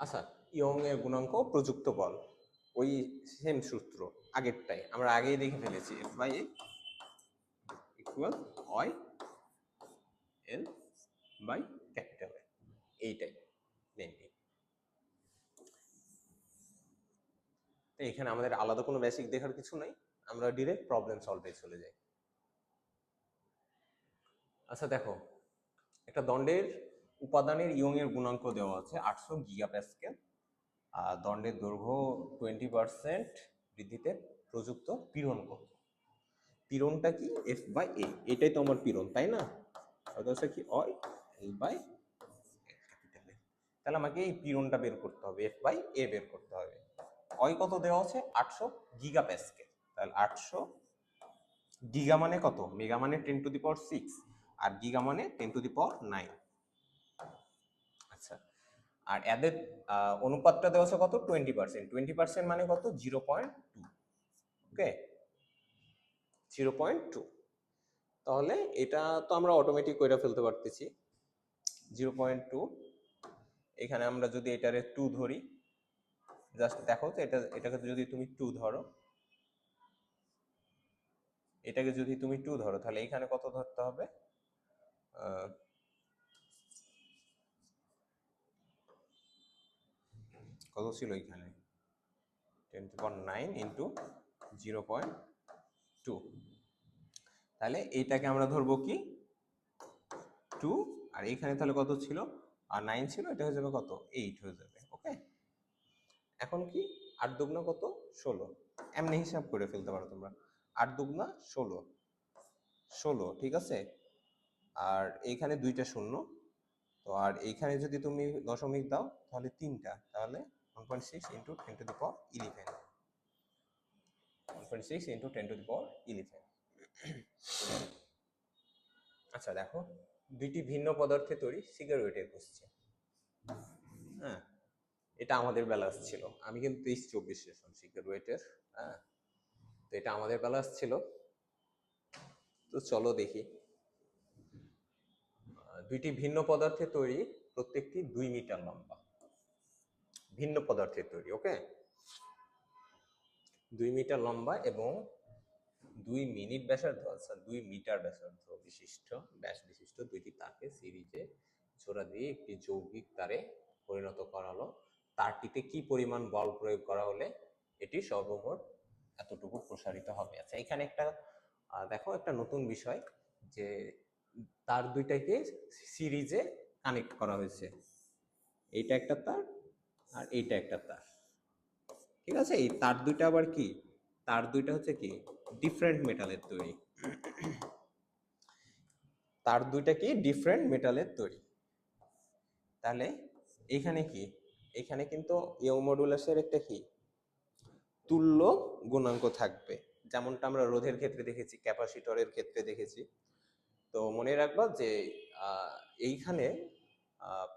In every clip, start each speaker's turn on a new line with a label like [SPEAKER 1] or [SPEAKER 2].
[SPEAKER 1] আচ্ছা ইয়ং এর গুণাঙ্ক প্রযুক্ত বল। ওই সেম সূত্র, আগেরটাই। আমরা আগেই দেখে ফেলেছি। F by A equal Y L by capital এইটাই মেনলি এখানে আমাদের আলাদা কোনো বেসিক দেখার কিছু নাই। আমরা ডিরেক্ট প্রবলেম সলভে চলে যাই। আচ্ছা দেখো, একটা দণ্ডের উপাদানের ইয়ং এর গুণাঙ্ক দেওয়া আছে আটশো গিগা প্যাসকেল আর দণ্ডের দৈর্ঘ্য টোয়েন্টি পার্সেন্ট বৃদ্ধিতে প্রযুক্ত পীড়ন কত? পীড়নটা কি? এফ বাই এ এটাই তো আমার পীড়ন, তাই না? কি? অয় এল বাই তাহলে আমাকে এই পীড়নটা বের করতে হবে এফ বাই এ বের করতে হবে। অয় কত দেওয়া আছে? আটশো গিগা প্যাসকেল তাহলে আটশো গিগা মানে কত? মেগা মানে ten to the power six, R giga মানে ten to the power nine. আচ্ছা। আর এদের অনুপাতটা দেওয়া আছে কত? টোয়েন্টি পার্সেন্ট টোয়েন্টি পার্সেন্ট মানে কত? Zero point two okay zero point two তাহলে এটা তো আমরা অটোমেটিক করে ফেলতে পারতেছি। জিরো পয়েন্ট টু এখানে আমরা যদি এটারে টু ধরি জাস্ট দেখো তো এটা, এটাকে যদি তুমি টু ধরো। এটাকে যদি তুমি টু ধরো, তাহলে এখানে কত ধরতে হবে? কত ছিল এখানে? Ten to power nine into zero point two তাহলে এইটাকে আমরা ধরবো কি? টু আর এখানে তাহলে কত ছিল? আর নাইন ছিল, এটা হয়ে যাবে কত? এইট হয়ে যাবে ওকে এখন কি? আট দুগুনা কত? ষোলো। এমনি হিসাব করে ফেলতে পারো তোমরা। আট দুগুনা ষোলো। ষোলো, ঠিক আছে? আর এইখানে দুইটা শূন্য। তো আর এইখানে যদি তুমি দশমিক দাও, তাহলে তিনটা। তাহলে one point six into ten to the power eleven one point six to the power eleven আচ্ছা দেখো, দুইটি ভিন্ন পদার্থে তৈরি সিগারেটের কোশ্চেন হ্যাঁ এটা আমাদের ব্যালান্স ছিল। আমি কিন্তু তেইশ চব্বিশ সেশন সিগারেটের হ্যাঁ। তো এটা আমাদের ব্যালান্স ছিল। তো চলো দেখি। দুইটি ভিন্ন পদার্থে তৈরি প্রত্যেকটি দুই মিটার লম্বা। ভিন্ন পদার্থের তৈরি ওকে দুই মিটার লম্বা এবং দুই মিনিট ব্যাসার্ধ আচ্ছা দুই মিটার ব্যাসার্ধ বিশিষ্ট, ব্যাস বিশিষ্ট দুইটি তারকে সিরিজে জোড়া দিয়ে একটি যৌগিক তারে পরিণত করা হলো তারটিতে কি পরিমাণ বল প্রয়োগ করা হলে এটি সর্বমোট এতটুকু প্রসারিত হবে? আচ্ছা এখানে একটা দেখো একটা নতুন বিষয় যে তার দুইটাকে সিরিজে কানেক্ট করা হয়েছে। এইটা একটা তার আর এইটা একটা তার। ঠিক আছে? এই তার দুইটা আবার কি? তার দুইটা হচ্ছে কি? ডিফারেন্ট মেটালের তৈরি। তার দুইটা কি? ডিফারেন্ট মেটালের তৈরি। তাহলে এখানে কি? এখানে কিন্তু ইয়ং মডুলাসের একটা কি? তুল্য গুণাঙ্ক থাকবে। যেমনটা আমরা রোধের ক্ষেত্রে দেখেছি, ক্যাপাসিটরের ক্ষেত্রে দেখেছি। তো মনে রাখবা যে এইখানে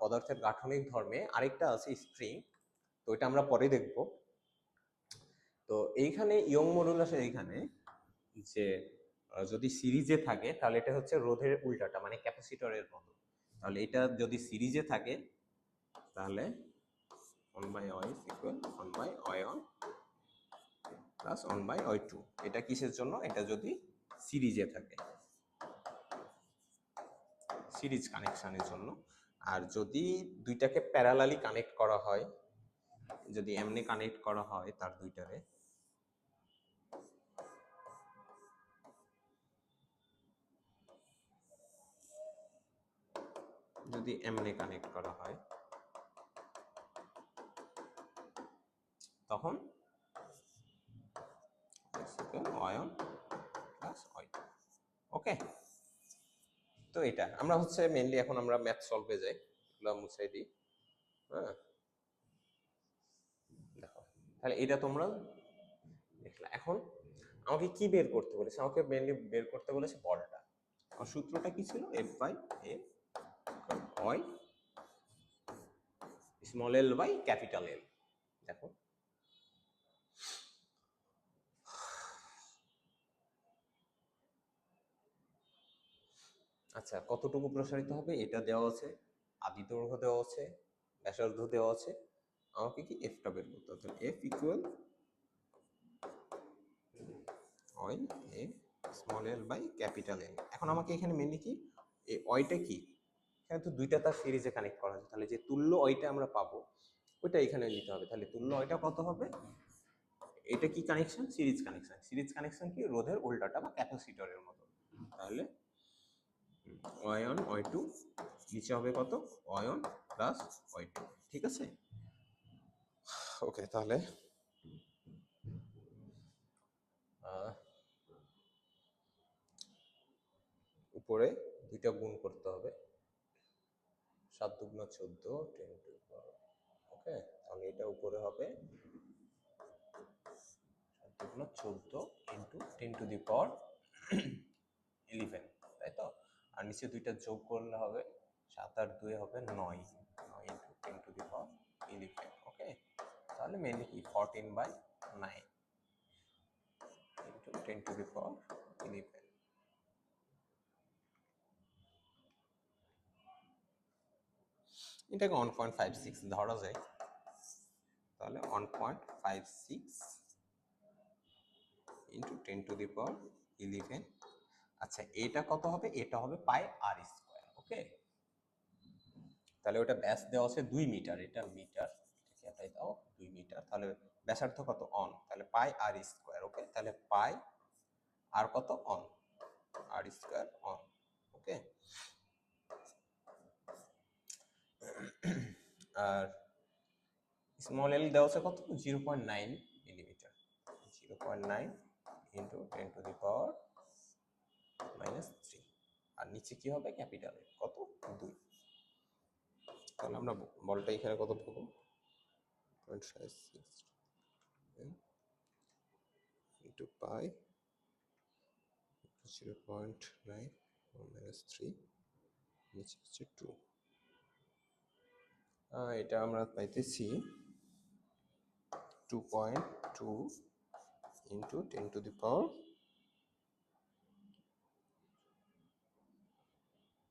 [SPEAKER 1] পদার্থের গাঠনিক ধর্মে আরেকটা আছে স্প্রিং তো এটা আমরা পরে দেখব। তো এইখানে ইয়ং মডুলাসের এইখানে যে যদি সিরিজে থাকে, তাহলে এটা হচ্ছে রোধের উল্টাটা মানে ক্যাপাসিটরের মতো তাহলে এটা যদি সিরিজে থাকে, তাহলে one by Y equal by Y one plus one by Y two এটা কিসের জন্য? এটা যদি সিরিজে থাকে। সিরিজ কানেকশনের জন্য। আর যদি দুইটাকে প্যারালালি কানেক্ট করা হয়, যদি এমনি কানেক্ট করা হয় তার দুইটারে। যদি এমনি কানেক্ট করা হয়, তখন অয়ন প্লাস ওকে তো এটা। আমরা হচ্ছে মেনলি এখন আমরা ম্যাথ সলভে যাই, এগুলো মুছাই দিই হ্যাঁ? দেখো, তাহলে এটা তোমরা দেখলা। এখন আমাকে কি বের করতে বলেছে? আমাকে মেনলি বের করতে বলেছে বলটা। আর সূত্রটা কি ছিল? F by A Y small L by capital L দেখো আচ্ছা কতটুকু প্রসারিত হবে? এটা দেওয়া আছে, আদি দৈর্ঘ্য দেওয়া আছে, ব্যাসার্ধ দেওয়া আছে। আমাকে কি এফটা বের করতে হবে? F equal Y A small L by capital L এখন আমাকে এখানে মেনলি কি? এই ওয়াইটা কি? এখানে তো দুইটা তার সিরিজে কানেক্ট করা আছে। তাহলে যে তুল্য ওইটা আমরা পাবো, ওইটা এখানে নিতে হবে। তাহলে তুল্য ওইটা কত হবে? এটা কি connection series connection series connection কি? রোধের উল্টাটা বা ক্যাপাসিটরের মতো। তাহলে অন ওয়াই টু নিচে হবে কত? অন প্লাস ওয়াই টু ঠিক আছে? ওকে তাহলে উপরে দুইটা গুণ করতে হবে। সাত দুগুণ চোদ্দ টেন টু ওকে তাহলে এটা উপরে হবে। সাত দুগুণ চোদ্দ into ten to the power eleven তাই তো? আর নিচে দুইটা যোগ করলে হবে সাত আর দুই হবে নয়। নয় into ten to the power eleven okay তাহলে মেনলি কি? Fourteen by nine into ten to the power eleven এটাকে ওয়ান পয়েন্ট ফাইভ সিক্স ধরা যায় তাহলে one point five six into ten to the power eleven আচ্ছা এটা কত হবে? এটা হবে পাই আর স্কোয়ার ওকে তাহলে ওটা ব্যাস দেওয়া আছে দুই মিটার, এটা মিটার এটাই দাও, দুই মিটার, তাহলে ব্যাসার্ধ কত? অন তাহলে পাই আর স্কোয়ার ওকে তাহলে পাই আর কত? On R square on okay R small L দেওয়া আছে কত? Zero point nine millimetre zero point nine into ten to the power minus three. আর নিচে কি হবে ক্যাপিটাল কত? দুই। তাহলে আমরা বলটা এখানে কত পাবো point five six into pi zero point nine minus three নিচে হচ্ছে টু এটা আমরা পাইতেছি two point two into ten to the power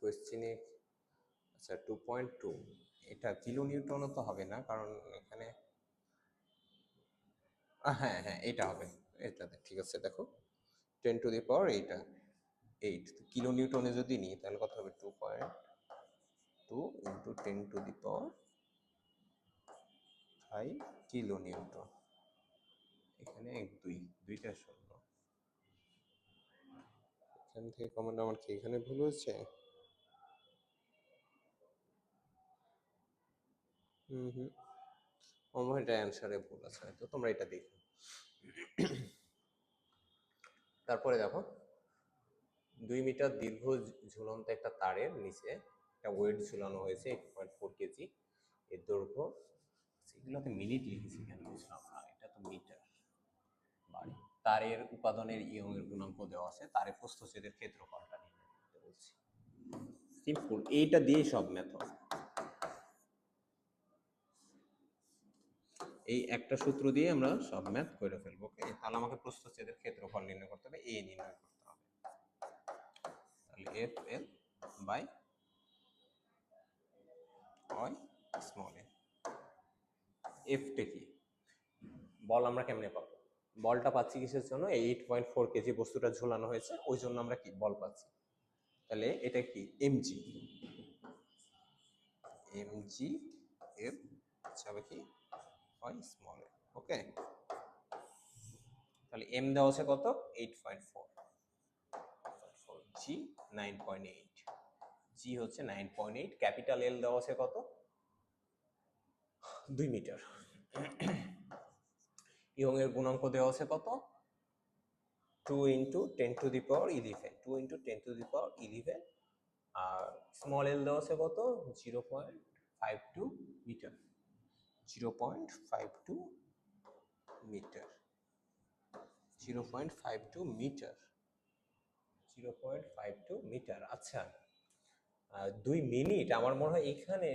[SPEAKER 1] কোয়েশ্চেনে আচ্ছা টু পয়েন্ট টু এটা কিলো নিউটনও তো হবে না, কারণ এখানে হ্যাঁ হ্যাঁ এটা হবে। এটাতে ঠিক আছে, দেখো। টেন টু দি পাওয়ার এইটা এইট কিলো নিউটনে যদি নিই, তাহলে কত হবে? Two point two into ten to the power five kilo newton. এখানে এক, দুই, দুইটা শূন্য। এখান থেকে কমেন্ট আমার কি এখানে ভুল হয়েছে? হুম হুম। আমার এটা অ্যান্সারে ভুল আছে, হয়তো তোমরা এটা দেখো। তারপরে দেখো, দুই মিটার দীর্ঘ ঝুলন্ত একটা তারের নিচে একটা ওয়েট ঝুলানো হয়েছে এইট পয়েন্ট ফোর কেজি। এর দৈর্ঘ্য সেগুলোতে মিনিট লিখেছি কেন বুঝলাম না, এটা তো মিটার বাড়ি তারের উপাদানের ইয়ং এর গুণাঙ্ক দেওয়া আছে তারের প্রস্থচ্ছেদের ক্ষেত্রফলটা নির্ণয় করতে বলছি। সিম্পল এইটা দিয়ে সব মেথড এই একটা সূত্র দিয়ে আমরা সব ম্যাথ করে ফেলব তাহলে আমাকে প্রস্থচ্ছেদের ক্ষেত্রফল নির্ণয় করতে হবে এ নির্ণয় করতে হবে। তাহলে F L by small A এফটা কি? বল আমরা কেমনে পাবো? বলটা পাচ্ছি কিসের জন্য? এইট পয়েন্ট ফোর কেজি বস্তুটা ঝোলানো হয়েছে, ওই জন্য আমরা কি বল পাচ্ছি? তাহলে এটা কি? এমজি এমজি এফ হবে কি হয় স্মল ওকে তাহলে এম দেওয়া আছে কত? Eight point four G nine point eight G হচ্ছে nine point eight capital L দেওয়া আছে কত? দুই মিটার। ইয়ং এর গুণাঙ্ক দেওয়া আছে কত? Two into ten to the power eleven two into ten to the power eleven R small L দেওয়া আছে কত? Zero point five two metre zero point five two metre zero point five two metre zero point five two metre আচ্ছা। দুই minute আমার মনে হয় এখানে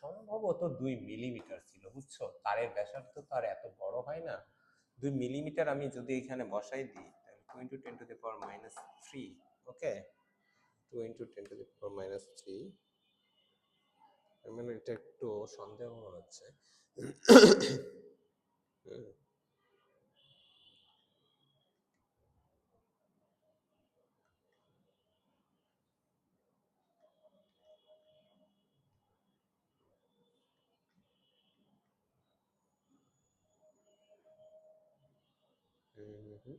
[SPEAKER 1] সম্ভবত দুই মিলিমিটার ছিল, বুঝছ? তারের ব্যাসার্ধ তো আর এত বড় হয় না। দুই মিলিমিটার আমি যদি এখানে বসাই দিই, তাহলে two into ten to the power minus three okay two into ten to the power minus three মানে এটা একটু সন্দেহ হচ্ছে হুম, হুম, হুম।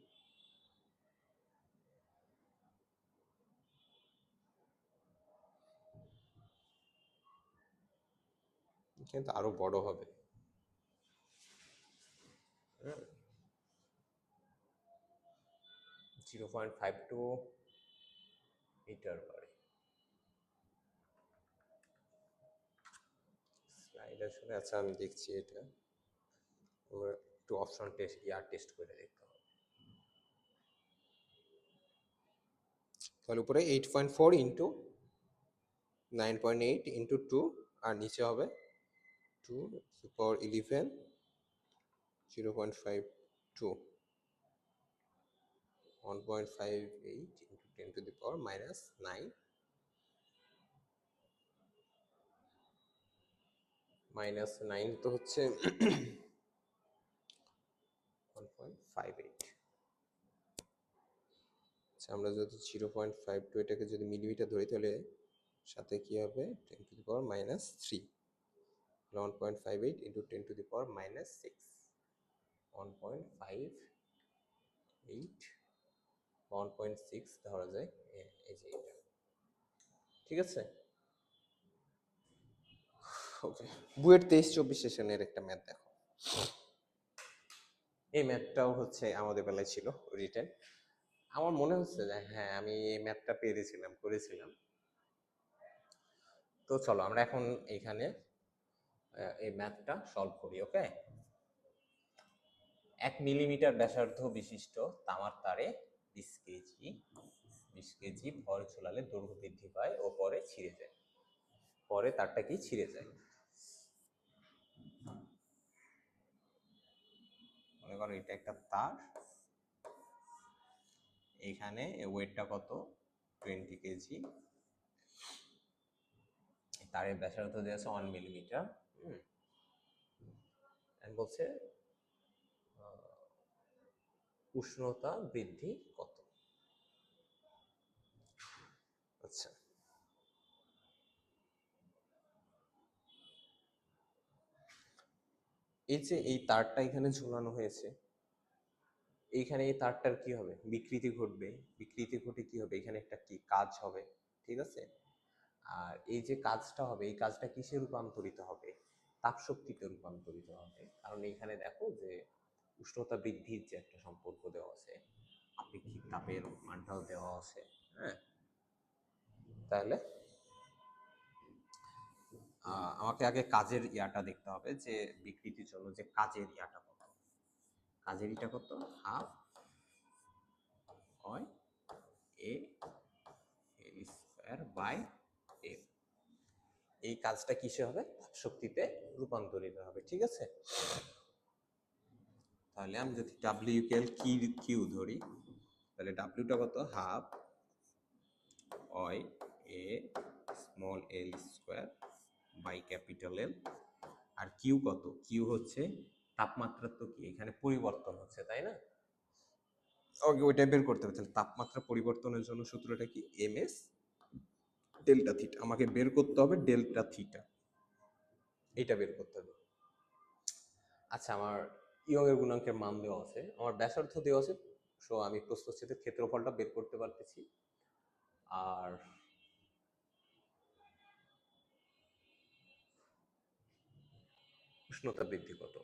[SPEAKER 1] কিন্তু আরও বড় হবে। Zero point five two metre বাড়ে আসলে আচ্ছা আমি দেখছি এটা। একটু অপশন টেস্ট ইয়ার টেস্ট করে দেখতে হবে। তাহলে উপরে eight point four into nine point eight into two আর নিচে হবে two power eleven zero point five two one point five eight into ten to the power minus nine minus nine তো হচ্ছে one point five eight আচ্ছা আমরা যদি zero point five two এটাকে যদি millimetre ধরি তাহলে সাথে কি হবে? Ten to the power minus three one point five eight into ten to the power minus six one point five eight one point six ধরা যায় এই যে এটা। ঠিক আছে? ওকে বুয়েট তেইশ চব্বিশ সেশনের একটা ম্যাথ দেখো। এই ম্যাথটাও হচ্ছে আমাদের বেলায় ছিল রিটেন আমার মনে হচ্ছে যে হ্যাঁ আমি এই ম্যাথটা পেরেছিলাম, করেছিলাম। তো চলো, আমরা এখন এখানে এই ম্যাথটা সলভ করি ওকে এক মিলিমিটার ব্যাসার্ধ বিশিষ্ট তামার তারে বিশ কেজি বিশ কেজি ভর ঝোলালে দৈর্ঘ্য বৃদ্ধি পায় ও পরে ছিঁড়ে যায়। পরে তারটা কি? ছিঁড়ে যায়। মনে করো এটা একটা তার। এখানে ওয়েটটা কত? Twenty KG. তারের ব্যাসার্ধ দেওয়া আছে ওয়ান মিলিমিটার বলছে উষ্ণতা বৃদ্ধি কত? আচ্ছা। এই যে এই তারটা এখানে ঝুলানো হয়েছে, এইখানে এই তারটার কি হবে? বিকৃতি ঘটবে। বিকৃতি ঘটে কি হবে? এখানে একটা কি? কাজ হবে। ঠিক আছে? আর এই যে কাজটা হবে, এই কাজটা কিসে রূপান্তরিত হবে? তাপশক্তিতে রূপান্তরিত হবে। কারণ এইখানে দেখো যে উষ্ণতা বৃদ্ধির যে একটা সম্পর্ক দেওয়া আছে আপেক্ষিক তাপের মানটাও দেওয়া আছে হ্যাঁ? তাহলে আমাকে আগে কাজের ইয়াটা দেখতে হবে যে বিকৃতির জন্য যে কাজের ইয়াটা কত। কাজের ইটা কত? হাফ হয় এ স্কোয়ার বাই এই কাজটা কিসে হবে? শক্তিতে রূপান্তরিত হবে, ঠিক আছে? তাহলে আমি যদি ডাব্লিউ কে কি কিউ ধরি, তাহলে ডাব্লিউটা কত? হাফ হয় A small L square by capital L R Q কত? কিউ হচ্ছে তাপমাত্রা তো কি? এখানে পরিবর্তন হচ্ছে, তাই না? ওকে ওইটা বের করতে হবে। তাপমাত্রা পরিবর্তনের জন্য সূত্রটা কি? এম এস ডেল্টা থিটা আমাকে বের করতে হবে ডেল্টা থিটা এটা বের করতে হবে। আচ্ছা আমার ইয়ং এর গুণাঙ্কের মান দেওয়া আছে। আমার ব্যাসার্ধ দেওয়া আছে। সো আমি প্রস্থচ্ছেদের ক্ষেত্রফলটা বের করতে পারতেছি। আর উষ্ণতা বৃদ্ধি কত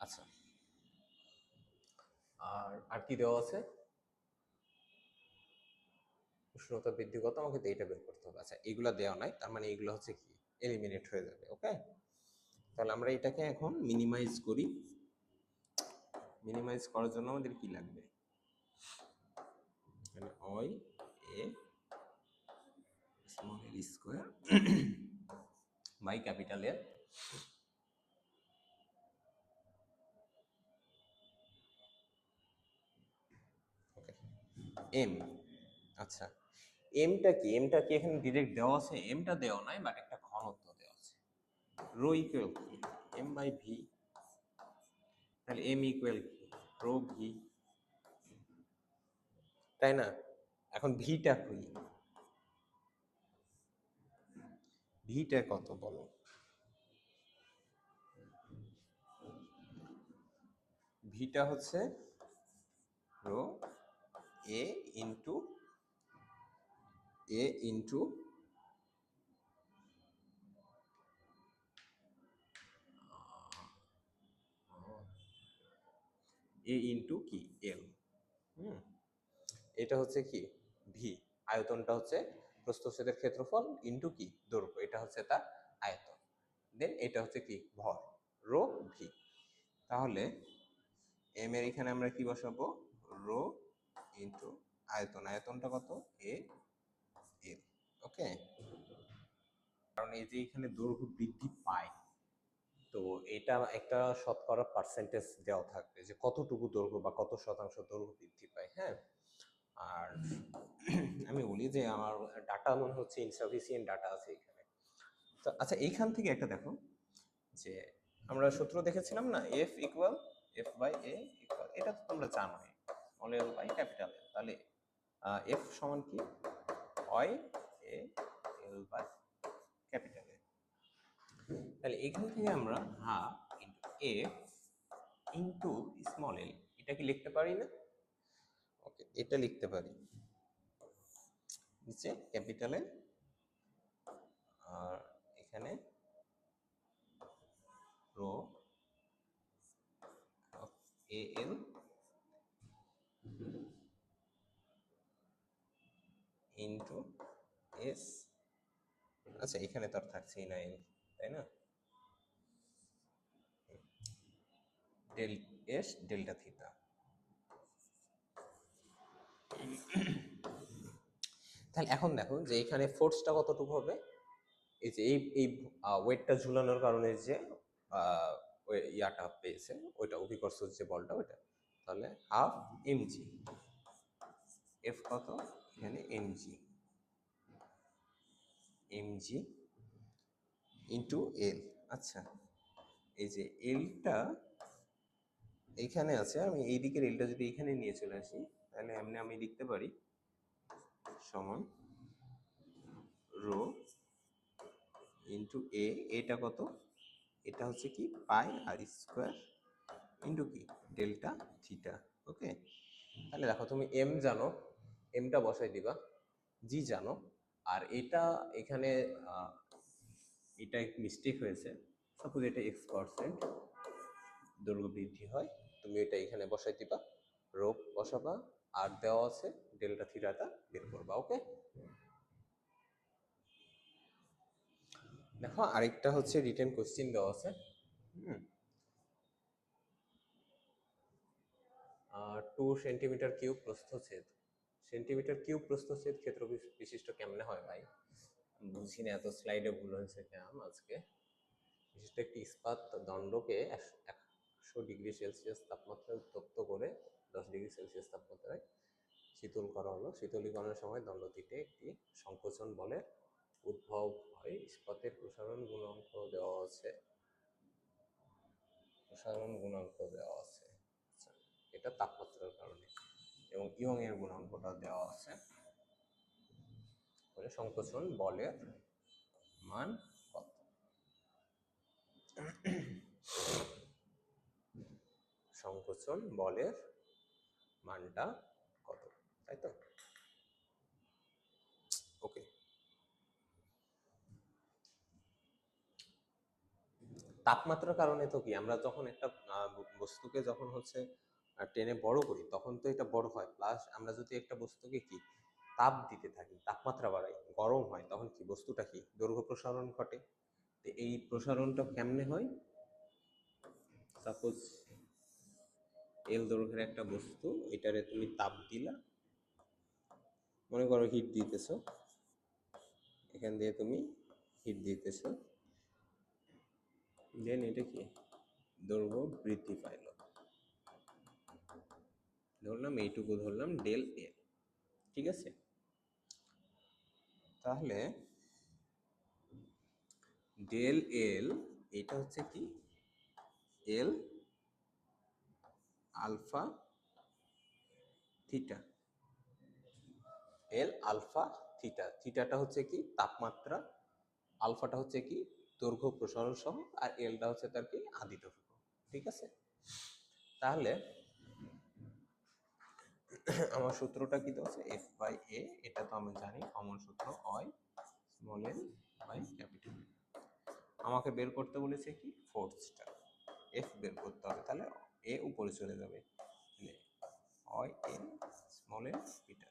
[SPEAKER 1] আচ্ছা আর কি দেওয়া আছে? উষ্ণতা বৃদ্ধি কত? আমাকে এইটা বের করতে হবে। আচ্ছা এগুলা দেওয়া নাই, তার মানে এগুলো হচ্ছে কি? এলিমিনেট হয়ে যাবে ওকে তাহলে আমরা এটাকে এখন মিনিমাইজ করি। মিনিমাইজ করার জন্য আমাদের কি লাগবে? এখানে ওই A small L square by capital এর এম আচ্ছা এমটা কি? এমটা কি এখানে ডিরেক্ট দেওয়া আছে? এমটা দেওয়া নাই বাট একটা ঘনত্ব দেওয়া আছে। রো ইকুয়াল কি? এম বাই ভি তাহলে এম ইকুয়াল কি? রো ভি তাই না? এখন ভিটা খুঁজি ভিটা কত বলো? ভিটা হচ্ছে rho A into A into A into কি? এল হুম। এটা হচ্ছে কি? ভি আয়তনটা হচ্ছে প্রস্থচ্ছেদের ক্ষেত্রফল ইন্টু কি? দৈর্ঘ্য। এটা হচ্ছে তার আয়তন। দেন এটা হচ্ছে কি? ভর। Rho V. তাহলে এম এর এখানে আমরা কি বসাবো? রো ইন্টু আয়তন, আয়তনটা কত? এ এল ওকে কারণ এই যে এখানে দৈর্ঘ্য বৃদ্ধি পায়, তো এটা একটা শতকরা পার্সেন্টেজ দেওয়া থাকবে যে কতটুকু দৈর্ঘ্য বা কত শতাংশ দৈর্ঘ্য বৃদ্ধি পায় হ্যাঁ? আর আমি বলি যে আমার ডাটা মনে হচ্ছে ইনসাফিসিয়েন্ট ডাটা আছে এখানে। তো আচ্ছা এইখান থেকে একটা দেখো, যে আমরা সূত্র দেখেছিলাম না F equal F by A equal এটা তো তোমরা জানোই। Small L by capital L তাহলে এফ সমান কি? Y A L by capital L তাহলে এখান থেকে আমরা half into F into small L এটা কি লিখতে পারি না? ওকে এটা লিখতে পারি। নিচে ক্যাপিটালে আর এখানে rho A L into S আচ্ছা এখানে তো আর থাকছেই না এল তাই না? ডেল এস ডেল্টা থিটা তাহলে এখন দেখো যে এখানে ফোর্সটা কতটুকু হবে? এই যে এই এই ওয়েটটা ঝুলানোর কারণে যে ইয়াটা পেয়েছে, ওইটা অভিকর্ষ যে বলটা, ওইটা। তাহলে হাফ এমজি এফ কত? এখানে এমজি এমজি ইন্টু এল আচ্ছা। এই যে এলটা এইখানে আছে, আমি এই দিকের এলটা যদি এখানে নিয়ে চলে আসি, তাহলে এমনি আমি লিখতে পারি সমান রো ইন্টু এ এটা কত? এটা হচ্ছে কি? পাই আর স্কোয়ার ইন্টু কি? Delta theta, okay? তাহলে দেখো, তুমি এম জানো এমটা বসাই দিবা। জি জানো। আর এটা এখানে এটা মিস্টেক হয়েছে। সাপোজ এটা এক্স পার্সেন্ট দৈর্ঘ্য বৃদ্ধি হয়, তুমি এটা এখানে বসাই দিবা। রোপ বসাবা, আর দেওয়া আছে ডেল্টা থিটাটা বের করবা ওকে দেখো, আরেকটা হচ্ছে রিটেন কোশ্চেন দেওয়া আছে। হুম। টু সেন্টিমিটার কিউব প্রস্থচ্ছেদ। সেন্টিমিটার কিউব প্রস্থচ্ছেদ ক্ষেত্র বিশ- বিশিষ্ট কেমনে হয় ভাই? বুঝি না এত স্লাইডে ভুল হয়েছে কেন আজকে? বিশিষ্ট একটি ইস্পাত দণ্ডকে একশো ডিগ্রি সেলসিয়াস তাপমাত্রায় উত্তপ্ত করে দশ ডিগ্রি সেলসিয়াস তাপমাত্রায় শীতল করা হলো। শীতলীকরণের সময় দণ্ডটিতে একটি সংকোচন বলের উদ্ভব হয়। ইস্পাতের প্রসারণ গুণাঙ্ক দেওয়া আছে। প্রসারণ গুণাঙ্ক দেওয়া আছে। আচ্ছা, এটা তাপমাত্রার কারণে। এবং ইয়ং এর গুণাঙ্কটা দেওয়া আছে। বলে সংকোচন বলের মান কত? সংকোচন বলের মানটা কত? তাই তো? ওকে। তাপমাত্রার কারণে তো কি? আমরা যখন একটা বস্তুকে যখন হচ্ছে আহ, টেনে বড় করি তখন তো এটা বড় হয়। প্লাস আমরা যদি একটা বস্তুকে কি তাপ দিতে থাকি তাপমাত্রা বাড়াই গরম হয় তখন কি বস্তুটা কি দৈর্ঘ্য প্রসারণ ঘটে। তো এই প্রসারণটা কেমনে হয়? সাপোজ এল দৈর্ঘ্যের একটা বস্তু এটারে তুমি তাপ দিলা। মনে করো হিট দিতেছ। এখান দিয়ে তুমি হিট দিতেছ। দেন এটা কি দৈর্ঘ্য বৃদ্ধি পাইল। ধরলাম, এইটুকু ধরলাম ডেল এল ঠিক আছে? তাহলে ডেল এল এটা হচ্ছে কি? L alpha theta L alpha theta থিটাটা হচ্ছে কি? তাপমাত্রা আলফাটা হচ্ছে কি? দৈর্ঘ্য প্রসারণ সহ আর এলটা হচ্ছে তার কি? আদি ঠিক আছে? তাহলে আমার সূত্রটা কি দেওয়া আছে? এফ বাই এ এটা তো আমি জানি কমন সূত্র অয় স্মল এল বাই ক্যাপিটাল আমাকে বের করতে বলেছে কি? ফোর্সটা এফ বের করতে হবে, তাহলে এ উপরে চলে যাবে। অয় এল স্মল এল পিটা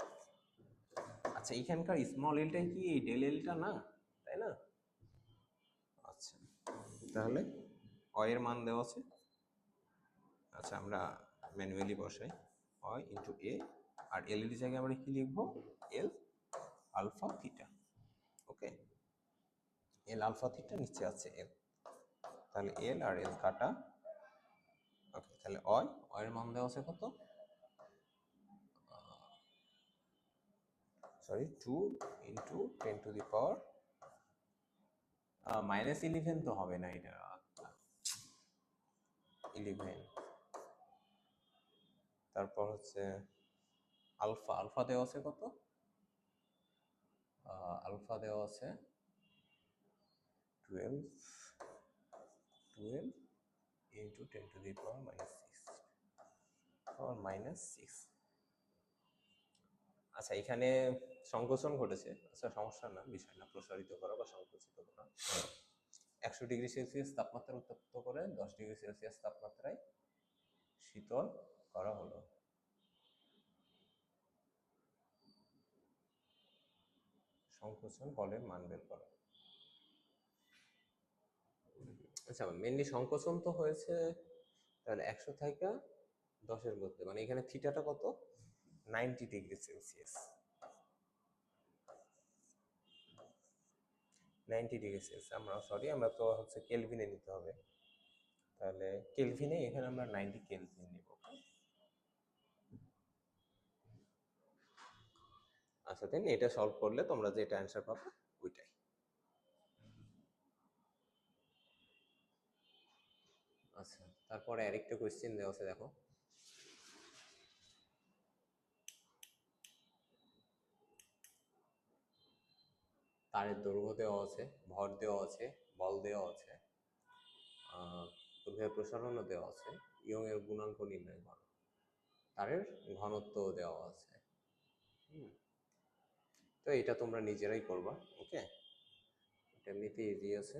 [SPEAKER 1] আচ্ছা এখানকার স্মল এলটাই কি এই ডেল এলটা না? তাই না? আচ্ছা তাহলে অয়ের মান দেওয়া আছে। আচ্ছা আমরা ম্যানুয়ালি বসাই। অয় ইন্টু এ আর এল এর জায়গায় আমরা কি লিখব? L alpha theta okay L alpha theta নিচে আছে এল তাহলে এল আর এল কাটা ওকে তাহলে অয় অয়ের মান দেওয়া আছে কত? Sorry two into ten to the power minus eleven তো হবে না এটা। ইলেভেন তারপর হচ্ছে আলফা আলফা দেওয়া আছে কত? আলফা দেওয়া আছে twelve twelve into ten to the power minus six power minus six আচ্ছা এখানে সংকোচন ঘটেছে। আচ্ছা সমস্যা না, বিষয় না, প্রসারিত করা বা সংকুচিত করা। একশো ডিগ্রি সেলসিয়াস তাপমাত্রা উত্তপ্ত করে, দশ ডিগ্রি সেলসিয়াস তাপমাত্রায় শীতল করা হলো। সংকোচন বলের মান বের করা আচ্ছা মেনলি সংকোচন তো হয়েছে তাহলে একশো থেকে দশের মধ্যে মানে এখানে থিটাটা কত? Ninety degree Celsius ninety degree Celsius আমরা সরি আমরা তো হচ্ছে কেলভিনে নিতে হবে। তাহলে কেলভিনে এখানে আমরা নাইনটি কেলভিন নিব। আচ্ছা দেন এটা সলভ করলে তোমরা যেটা অ্যান্সার পাবে, ওইটাই। আচ্ছা তারপরে আরেকটা কোয়েশ্চেন দেওয়া আছে, দেখো। তারের দৈর্ঘ্য দেওয়া আছে, ভর দেওয়া আছে, বল দেওয়া আছে দৈর্ঘ্যের প্রসারণও দেওয়া আছে, ইয়ং এর গুণাঙ্ক নির্ণয় করো। তারের ঘনত্ব দেওয়া আছে। হুম। তো এটা তোমরা নিজেরাই করবা ওকে এটা এমনিতে ইজি আছে।